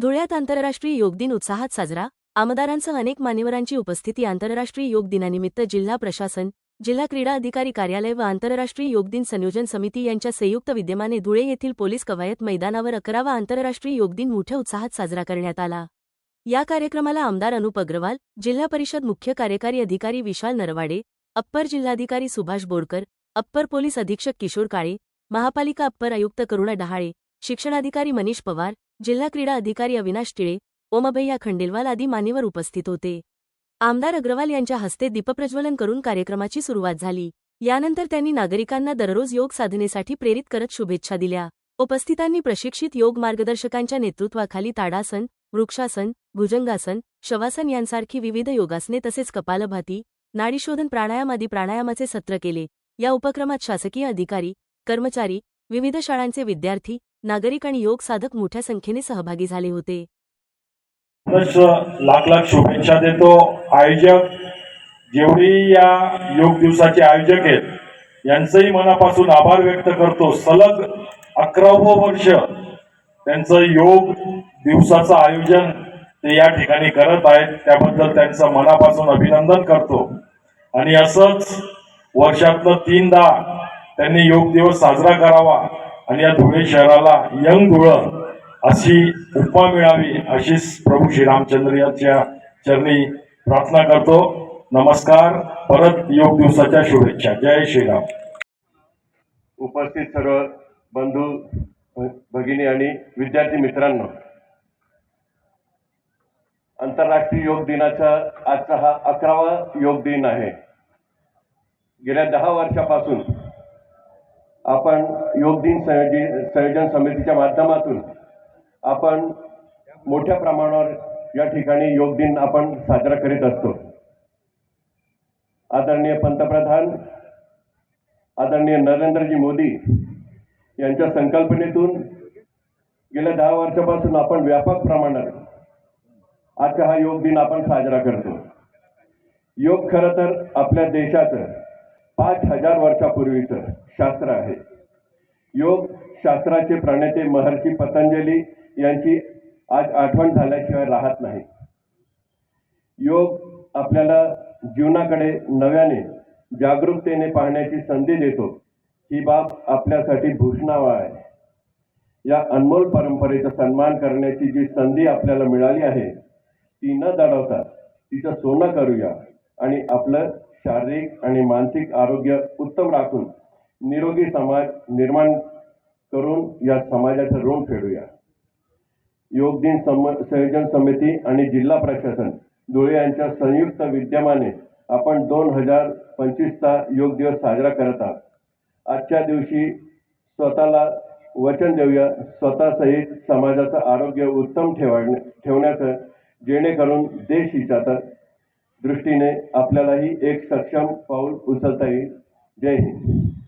धुळ्यात आंतरराष्ट्रीय योग दिन उत्साहात साजरा. आमदारांसह अनेक मान्यवरांची उपस्थिती आंतरराष्ट्रीय योग दिनानिमित्त जिल्हा प्रशासन जिल्हा क्रीडा अधिकारी कार्यालय व आंतरराष्ट्रीय योग दिन संयोजन समिती यांच्या संयुक्त विद्यमाने धुळे येथील पोलीस कवायत मैदानावर अकरावा आंतरराष्ट्रीय योग दिन मोठ्या उत्साहात साजरा करण्यात आला. या कार्यक्रमाला आमदार अनुप अग्रवाल जिल्हा परिषद मुख्य कार्यकारी अधिकारी विशाल नरवाडे अप्पर जिल्हाधिकारी सुभाष बोरकर अप्पर पोलीस अधीक्षक किशोर काळे महापालिका अप्पर आयुक्त करुणा डहाळे शिक्षणाधिकारी मनीष पवार जिल्हा क्रीडा अधिकारी अविनाश टिळे ओमभैया खंडेलवाल आदी मान्यवर उपस्थित होते. आमदार अग्रवाल यांच्या हस्ते दीपप्रज्वलन करून कार्यक्रमाची सुरुवात झाली. यानंतर त्यांनी नागरिकांना दररोज योग साधनेसाठी प्रेरित करत शुभेच्छा दिल्या. उपस्थितांनी प्रशिक्षित योग मार्गदर्शकांच्या नेतृत्वाखाली ताडासन वृक्षासन भुजंगासन शवासन यांसारखी विविध योगासने तसेच कपालभाती नाडीशोधन प्राणायाम आदी प्राणायामाचे सत्र केले. या उपक्रमात शासकीय अधिकारी कर्मचारी विविध शाळांचे विद्यार्थी नागरिक आणि योग साधक मोठ्या संख्येने सहभागी झाले होते. लाख लाख शुभेच्छा देतो. आयोजक जेवढी या योग दिवसाचे आयोजक आहेत यांचंही मनापासून आभार व्यक्त करतो. सलग अकरावं वर्ष त्यांचं योग दिवसाचं आयोजन ते या ठिकाणी करत आहेत. त्याबद्दल त्यांचं मनापासून अभिनंदन करतो. आणि असंच वर्षातलं तीनदा त्यांनी योग दिवस साजरा करावा. आणि या धुळे शहराला यंग धुळं अशी उपमा मिळावी अशीच प्रभू श्रीरामचंद्र यांच्या चरणी प्रार्थना करतो. नमस्कार. परत योग दिवसाच्या शुभेच्छा. जय श्रीराम. उपस्थित सर्व बंधू भगिनी आणि विद्यार्थी मित्रांनो आंतरराष्ट्रीय योग दिनाचा आजचा हा अकरावा योग दिन आहे. गेल्या दहा वर्षापासून आपण योग दिन संयोजी संयोजन समितीच्या माध्यमातून आपण मोठ्या प्रमाणावर या ठिकाणी योग दिन आपण साजरा करीत असतो. आदरणीय पंतप्रधान आदरणीय नरेंद्रजी मोदी यांच्या संकल्पनेतून गेल्या दहा वर्षापासून आपण व्यापक प्रमाणात आजचा हा योग दिन आपण साजरा करतो. योग खरं तर आपल्या देशाचं पाच हजार वर्षापूर्वीचं शास्त्र आहे. योग शास्त्राचे प्रणेते महर्षी पतंजली यांची आज आठवण झाल्याशिवाय राहत नाही. योग आपल्याला जीवनाकडे नव्याने जागरूकतेने पाहण्याची संधी देतो. ही बाब आपल्यासाठी भूषणावा आहे. या अनमोल परंपरेचा सन्मान करण्याची जी संधी आपल्याला मिळाली आहे ती न दडवता तिचं सोनं करूया आणि आपलं शारीरिक आणि मानसिक आरोग्य उत्तम राखून निरोगी समाज निर्माण करून या समाजाचं ऋण फेडूया. योग दिन सम संयोजन समिती आणि जिल्हा प्रशासन धुळे यांच्या संयुक्त विद्यमाने आपण दोन हजार पंचवीसचा योग दिवस साजरा करत आहात. आजच्या दिवशी स्वतःला वचन देऊया. स्वतःसहित समाजाचं आरोग्य उत्तम ठेवणे ठेवण्याचं जेणेकरून देश हिताच्या दृष्टीने आपल्यालाही एक सक्षम पाऊल उचलता येईल. जय हिंद.